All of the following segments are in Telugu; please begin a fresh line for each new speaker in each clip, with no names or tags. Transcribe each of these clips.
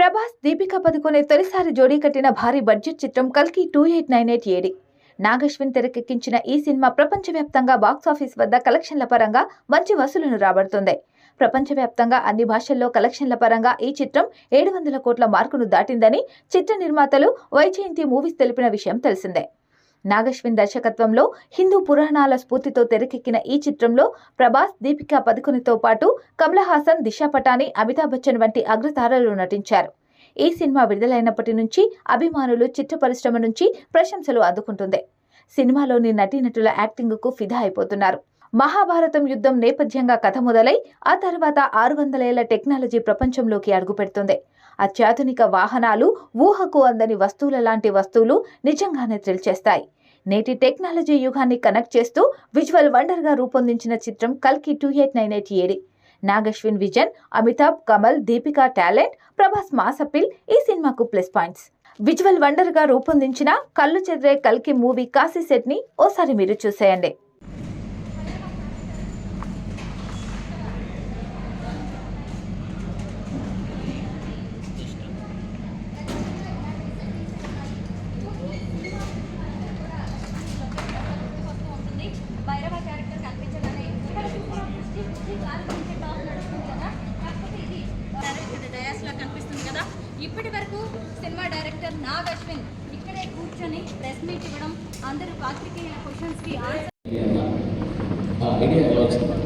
ప్రభాస్ దీపికా పదుకొనే తొలిసారి జోడీ కట్టిన భారీ బడ్జెట్ చిత్రం కల్కి two eight nine eight AD. Nagashwin తెరకెక్కించిన ఈ సినిమా ప్రపంచవ్యాప్తంగా బాక్సాఫీస్ వద్ద కలెక్షన్ల పరంగా మంచి వసూలును రాబడుతుంది. ప్రపంచవ్యాప్తంగా అన్ని భాషల్లో కలెక్షన్ల పరంగా ఈ చిత్రం ఏడు వందల కోట్ల మార్కును దాటిందని చిత్ర నిర్మాతలు వైజయంతి మూవీస్ తెలిపిన విషయం తెలిసిందే. నాగశ్విన్ దర్శకత్వంలో హిందూ పురాణాల స్ఫూర్తితో తెరకెక్కిన ఈ చిత్రంలో ప్రభాస్ దీపికా పదుకునితో పాటు కమల్ హాసన్ దిశా పటాని అమితాబ్ బచ్చన్ వంటి అగ్రతారలు నటించారు. ఈ సినిమా విడుదలైనప్పటి నుంచి అభిమానులు చిత్ర పరిశ్రమ నుంచి ప్రశంసలు అందుకుంటుంది. సినిమాలోని నటీనటుల యాక్టింగ్కు ఫిదా అయిపోతున్నారు. మహాభారతం యుద్ధం నేపథ్యంగా కథ మొదలై ఆ తర్వాత ఆరు వందలేళ్ళ టెక్నాలజీ ప్రపంచంలోకి అడుగుపెడుతుంది. అత్యాధునిక వాహనాలు ఊహకు అందని వస్తువుల లాంటి వస్తువులు నిజంగానే థ్రిల్ చేస్తాయి. నేటి టెక్నాలజీ యుగాన్ని కనెక్ట్ చేస్తూ విజువల్ వండర్గా రూపొందించిన చిత్రం కల్కి two eight nine eight AD. Nag Ashwin vision Amitabh Kamal Deepika talent Prabhas mass ఈ సినిమాకు ప్లస్ పాయింట్స్ విజువల్ వండర్గా రూపొందించిన కళ్ళు చెదిరే కల్కి మూవీ కాశీ సెట్ని ఓసారి మీరు చూసేయండి.
ఇప్పటి వరకు సినిమా డైరెక్టర్ నాగ్ అశ్విన్ ఇక్కడే కూర్చొని ప్రెస్ మీట్ ఇవ్వడం అందరూ పాత్రికేయుల క్వశ్చన్స్కి ఆన్సర్
ఆ ఐడియా ఎలా వచ్చింది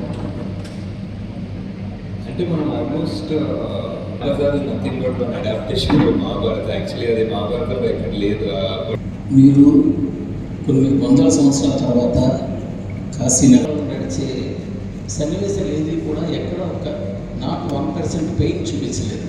అంటే మనం almost Mahabharata nothing but one adaptation Mahabharata actually అది మహాభారతంలో ఎక్కడ లేదు.
మీరు కొన్ని వందల సంవత్సరాల తర్వాత కాశీనగరం నడిచే సన్నివేశాలు ఏది కూడా ఎక్కడ ఒక నాట్ వన్ పర్సెంట్ పెయిన్ చూపించలేదు.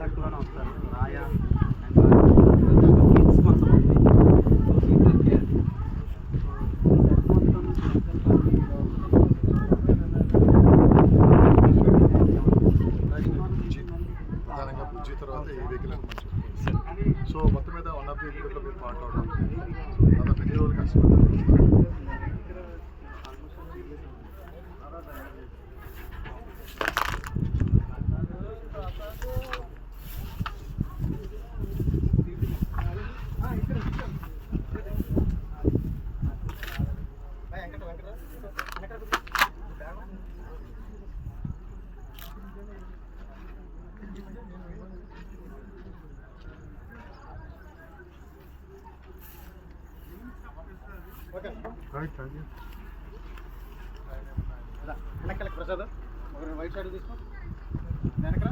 తీ వరదల పొడి కూడా తెచ్చుకుంటారు
ప్రధానంగా బ్రిడ్జి తర్వాత ఈ వెహికల్ అని మంచి సో మొత్తం మీద వన్ ఆఫ్ ది వెహికల్లో మీరు పార్ట్ అవడం సో దాదాపు ఎన్ని రోజులు కష్టపడ్డారు రైట్ థ్యాంక్ యూ
వెనకాల ప్రసాద్ ఒక వైట్ షర్ట్ తీసుకో వెనకరా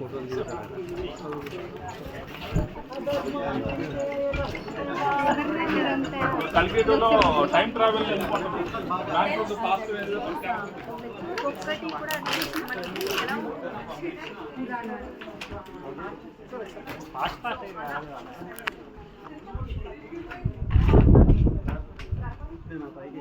అనిపించింది మనకి ఎలా ఉంటుంది?
కలిగేటలో టైం ట్రావెల్ దాంట్లో ఫాస్ట్
ఒక్కటి కూడా అనిపించింది మనకి ఎలా ఉంటుంది?
నేను పైకి